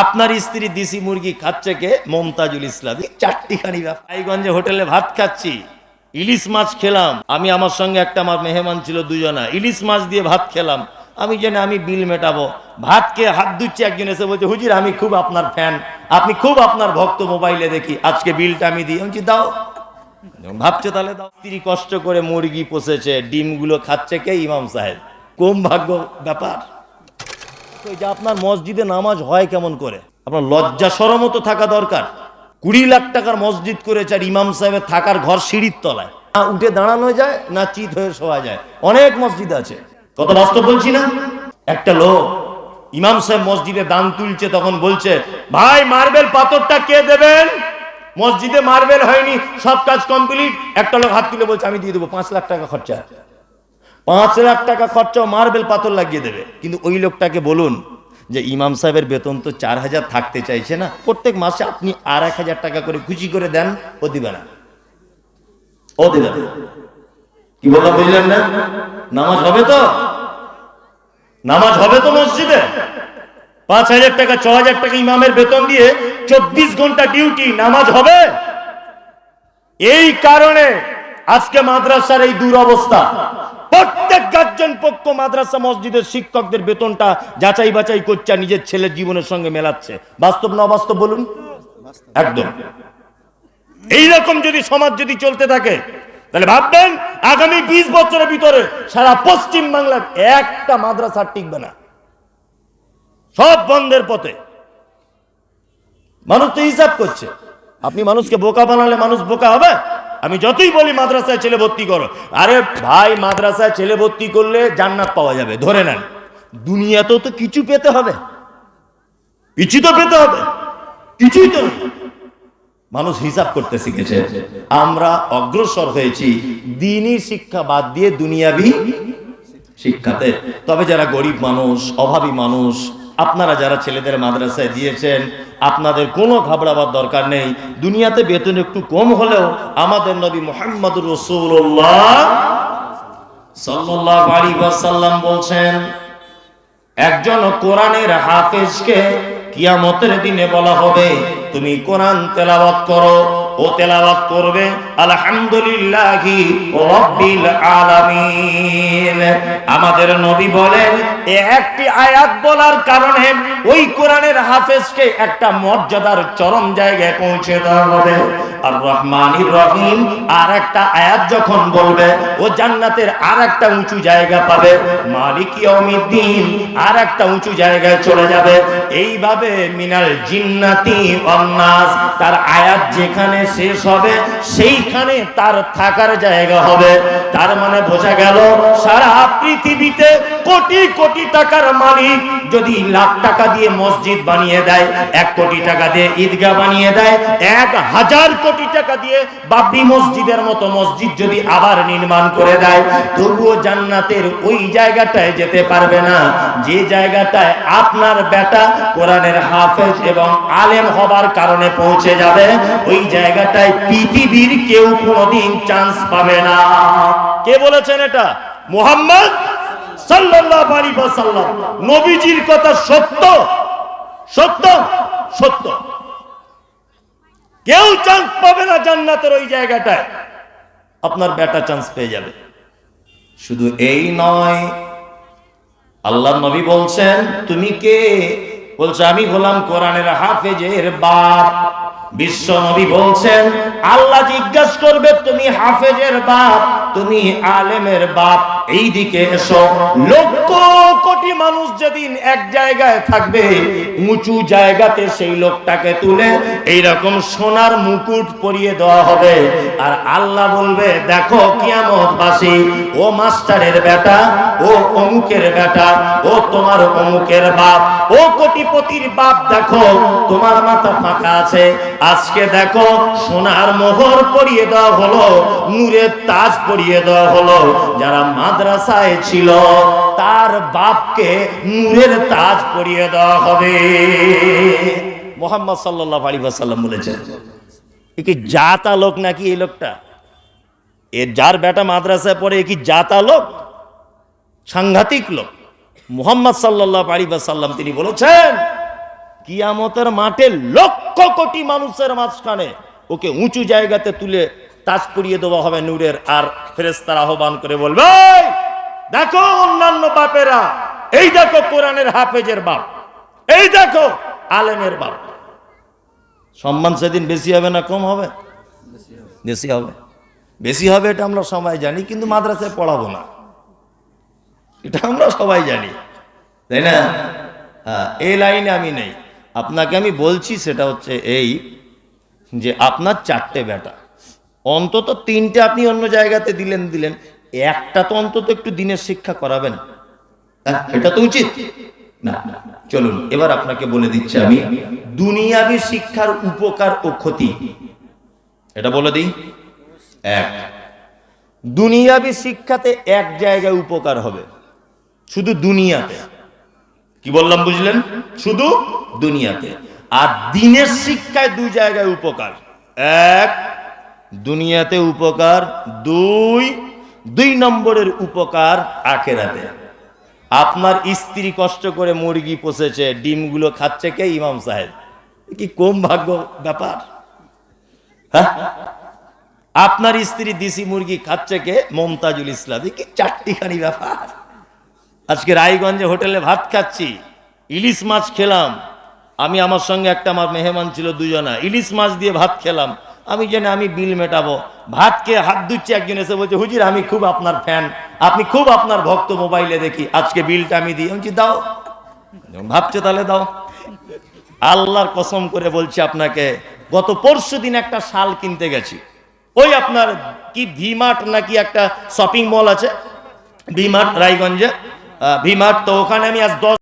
আপনার স্ত্রী দিশি মুরগি খাচ্ছে কে? মমতাজুল ইসলাম। চারটি খানি রায়গঞ্জে হোটেলে ভাত খাচ্ছি। ইলিশ মাছ খেলাম। আমি আমার সঙ্গে একটা আমার মেহমান ছিল দুজনা। ইলিশ মাছ দিয়ে ভাত খেলাম। আমি জানি আমি বিল মেটাবো। ভাত খেয়ে হাত ধুচ্ছি, একজন এসে বলছে, হুজির, আমি খুব আপনার ফ্যান আপনি খুব আপনার ভক্ত মোবাইলে দেখি। আজকে বিলটা আমি দিই। আমি দাও। ভাবছ, তাহলে দাও। স্ত্রী কষ্ট করে মুরগি পোষেছে, ডিমগুলো খাচ্ছে কে? ইমাম সাহেব। কম ভাগ্য ব্যাপার? যে আপনার মসজিদে নামাজ হয় কেমন করে? আপনার লজ্জা সরমও তো থাকা দরকার। কুড়ি লাখ টাকার মসজিদ করেছে আর ইমাম সাহেবের থাকার ঘর সিঁড়ির তলায়। না উঠে দাঁড়ানো যায়, না চিত হয়ে শোয়া যায়। অনেক মসজিদ আছে। কত বাস্তব বলছি না? একটা লোক ইমাম সাহেব মসজিদে দান তুলছে, তখন বলছে, ভাই, মার্বেল পাথরটা কে দেবেন? মসজিদে মার্বেল হয়নি, সব কাজ কমপ্লিট। একটা লোক হাত তুলে বলছে, আমি দিয়ে দেবো, পাঁচ লাখ টাকা খরচা। পাঁচ লাখ টাকা খরচা মার্বেল পাথর লাগিয়ে দেবে। কিন্তু ওই লোকটাকে বলুন যে ইমাম সাহেবের বেতন তো চার হাজার থাকতে চাইছে না। প্রত্যেক মাসে আপনি আর এক হাজার টাকা করে খুশি করে দেন, ও দিবে না। ও দিবে না। কি বললাম বুঝলেন না? নামাজ হবে তো? নামাজ হবে তো মসজিদে? পাঁচ হাজার টাকা, ছ হাজার টাকা ইমামের বেতন দিয়ে চব্বিশ ঘণ্টা ডিউটি, নামাজ হবে? এই কারণে আজকে মাদ্রাসার এই দুরবস্থা। প্রত্যেক গার্জেন পক্ষ মাদ্রাসা মসজিদের শিক্ষকদের বেতনটা যাচাই বাছাই করছে, নিজের ছেলের জীবনের সঙ্গে মেলাচ্ছে। বাস্তব না অবাস্তব বলুন? একদম। এইরকম যদি সমাজ যদি চলতে থাকে, তাহলে ভাববেন আগামী বিশ বছরের ভিতরে সারা পশ্চিম বাংলার একটা মাদ্রাসা টিকবে না। সব বন্ধের পথে। মানুষ তো হিসাব করছে। আপনি মানুষকে বোকা বানালে মানুষ বোকা হবে? আমি যতই বলি মাদ্রাসায় ছেলে ভর্তি করো, আরে ভাই, মাদ্রাসায় ছেলে ভর্তি করলে জান্নাত পাওয়া যাবে, ধরে নেন। দুনিয়াতেও তো কিছু পেতে হবে। কিছু তো পেতে হবে। কিছুই তো মানুষ হিসাব করতে শিখেছে, আমরা অগ্রসর হয়েছি দিনই শিক্ষা বাদ দিয়ে দুনিয়াবি শিক্ষাতে। তবে যারা গরিব মানুষ, অভাবী মানুষ আপনারা যারা ছেলেদের মাদ্রাসায় দিয়েছেন, আপনাদের কোনো ঘাবড়াবার দরকার নেই। দুনিয়াতে বেতন একটু কম হলেও আমাদের নবী মোহাম্মদ রসুল্লাহ ওয়াসাল্লাম বলছেন, একজন কোরআনের হাফেজকে কিয়ামতের দিনে বলা হবে, তুমি কোরআন তেলাওয়াত করো। ও তেলাওয়াত করবে, আলহামদুলিল্লাহি রাব্বিল আমাদের নবী বলেন একটি আয়াত বলার কারণে ওই কোরআনের হাফেজকে একটা মর্যাদার চরম জায়গায় পৌঁছে দেওয়া হবে। আর রহমানির রহিম আর একটা আয়াত যখন বলবে, ও জান্নাতের আর একটা উঁচু জায়গা পাবে, মালিক ইয়াউমিদ্দিন আর একটা উঁচু জায়গায় চলে যাবে। এইভাবে মিনাল জিন্নাতি অন্নাস তার আয়াত যেখানে শেষ হবে সেইখানে তার থাকার জায়গা হবে। তার মানে বোঝা গেল সারা পৃথিবীতে কোটি কোটি টাকার মালিক যদি লাখ টাকা দিয়ে মসজিদ বানিয়ে দেয়, এক কোটি টাকা দিয়ে ঈদগাহ বানিয়ে দেয়, এক হাজার কোটি টাকা দিয়ে বাবরি মসজিদের মতো মসজিদ যদি আবার নির্মাণ করে দেয়, তবুও জান্নাতের ওই জায়গাটায় যেতে পারবে না। যে জায়গাটায় আপনার বেটা কোরআনের হাফেজ এবং আলেম হবার কারণে পৌঁছে যাবে, ওই জায়গাটায় পৃথিবীর কেউ কোনোদিন চান্স পাবে না। কে বলেছেন এটা? মোহাম্মদ? নবীজির কথা সত্য? সত্য? সত্য। কেউ চান্স পাবে না জান্নাতের ওই জায়গাটায়। আপনার বেটা চান্স পেয়ে যাবে। শুধু এই নয় আল্লাহ নবী বলছেন, তুমি কে? বলছে, আমি হলাম কোরআনের হাফেজের বাপ। বিশ্ব নবী বলছেন, আল্লাহ জিজ্ঞাসা করবে, তুমি হাফেজের বাপ, তুমি আলেমের বাপ। এই দিকে এসো। লক্ষ কোটি মানুষ যেদিন এক জায়গায় থাকবে, উঁচু জায়গাতে সেই লোকটাকে তুলে এইরকম সোনার মুকুট পরিয়ে দেওয়া হবে। আর আল্লাহ বলবে, দেখো, কিয়ামতবাসী, ও মাস্টারের বেটা, ও অমুকের বেটা, ও তোমার অমুকের বাপ, ও কোটিপতির বাপ, দেখো, তোমার মাথা ফাঁকা আছে। আজকে দেখো, সোনার মোহর পরিয়ে দেওয়া হলো, নূরের তাজ পরিয়ে দেওয়া হলো। যারা মাদ্রাসায় ছিল, তার বাপকে নূরের তাজ পরিয়ে দেওয়া হবে। মোহাম্মদ সাল্লাল্লাহু আলাইহি ওয়াসাল্লাম বলেছেন কি জাতা লোক নাকি এই লোকটা? এর যার বেটা মাদ্রাসায় পড়ে, এ কি জাতা লোক? সাংঘাতিক লোক। মুহাম্মদ সাল্লাল্লাহু আলাইহি ওয়াসাল্লাম তিনি বলেছেন, কিয়ামতের মাঠে লক্ষ কোটি মানুষের মাঝখানে ওকে উঁচু জায়গাতে তুলে তাজ পুড়িয়ে দেওয়া হবে নূরের, আর ফেরেস্তার আহ্বান করে বলবে দেখো অন্যান্য বাপেরা, এই দেখো কোরআনের হাফেজের বাপ, এই দেখো আলেমের বাপ। সম্মান সেদিন বেশি হবে না কম হবে? বেশি হবে। বেশি হবে এটা আমরা সবাই জানি, কিন্তু মাদ্রাসায় পড়াবো না। এটা আমরা সবাই জানি, তাই না? হ্যাঁ এই লাইনে আমি নেই। আপনাকে আমি বলছি সেটা হচ্ছে এই যে আপনার চারটে বেটা। অন্তত তিনটে আপনি অন্য জায়গাতে দিলেন দিলেন। একটা তো অন্তত একটু দিনের শিক্ষা করাবেন। হ্যাঁ, এটা তো উচিত। না চলুন এবার আপনাকে বলে দিচ্ছি আমি দুনিয়াবি শিক্ষার উপকার ও ক্ষতি। এটা বলে দিই। এক দুনিয়াবি শিক্ষাতে এক জায়গায় উপকার হবে। শুধু দুনিয়াতে। কি বললাম বুঝলেন? শুধু দুনিয়াতে। আর দিনের শিক্ষায় দুই জায়গায় উপকার। এক দুনিয়াতে উপকার দুই দুই নম্বরের উপকার আখেরাতে। আপনার স্ত্রী কষ্ট করে মুরগি পোষেছে, ডিমগুলো খাচ্ছে কে ইমাম সাহেব? কি কম ভাগ্য ব্যাপার? হ্যাঁ? আপনার স্ত্রী দেশি মুরগি খাচ্ছে কে? মমতাজুল ইসলাম কি চারটিখানি ব্যাপার? আজকে রায়গঞ্জে হোটেলে ভাত খাচ্ছি, ইলিশ মাছ খেলাম। আমি আমার সঙ্গে একটা আমার মেহমান ছিল দুজনা, ইলিশ মাছ দিয়ে ভাত খেলাম। আমি জানি আমি বিল মেটাবো। ভাতকে হাত ধুচ্ছি একজন এসে বলছে, হুজির, আমি খুব আপনার ফ্যান আপনি খুব আপনার ভক্ত মোবাইলে দেখি। আজকে বিলটা আমি দিই। আমি দাও। ভাবছ, তাহলে দাও। আল্লাহর কসম করে বলছি আপনাকে, গত পরশু দিন একটা শাল কিনতে গেছি। ওই আপনার কি ভিমার্ট নাকি একটা শপিং মল আছে? ভিমার্ট, রায়গঞ্জে। ভিমার্ট, তো ওখানে আমি আজ দশ